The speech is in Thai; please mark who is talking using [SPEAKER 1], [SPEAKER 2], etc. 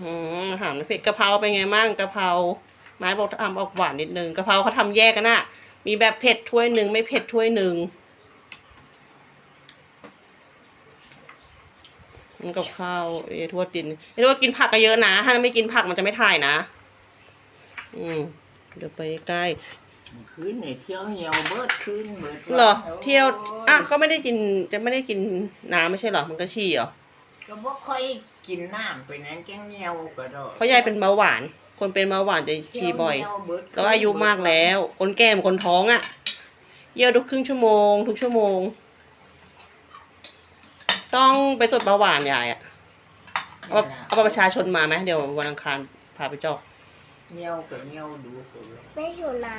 [SPEAKER 1] อืมอาหารไม่เผ็ดกะเพราเป็นไงมั่งกะเพราไม้บอกทำออกหวานนิดนึงกะเพราเขาทำแยกกันน่ะ มีแบบเผ็ดถ้วยหนึ่งไม่เผ็ดถ้วยหนึ่งนี่กับข้าวเอ้ทั่วดินไอ้ทั่วกินผักก็เยอะนะ ถ้าไม่กินผักมันจะไม่ถ่ายนะ อืมเดี๋ยวไปใกล้
[SPEAKER 2] คืนนี่เที่ยวเหี่ยวเบิดคืนเบิดวัน
[SPEAKER 1] เหรอเที่ยว
[SPEAKER 2] โอะ
[SPEAKER 1] ก็ไม่ได้กินจะไม่ได้กินน้ำไม่ใช่เหรอมันก็ฉี่เหรอ
[SPEAKER 2] ก็บ่ค่อยกินน้ำไปนั้นแกงเหี่ยวก็ดอก
[SPEAKER 1] เพราะยายเป็นเบาหวาน คนเป็นเบาหวานจะฉี่บ่อย
[SPEAKER 2] เที่วเบิดคืน
[SPEAKER 1] แล้วอายุมากแล้ว คนแก่เหมือนคนท้องอะ่ะ เยี่ยวทุกครึ่งชั่วโมง ทุกชั่วโมง ต้องไปตรวจเบาหวานยายอะ่ะ เอาบัตรเอาบัตรประชาชนมาไหมเดี๋ยววันอังคารพาไปเจาะ
[SPEAKER 2] เหี่ยวก็เหี่ยวดูคนละ
[SPEAKER 3] ไม่อยู่น้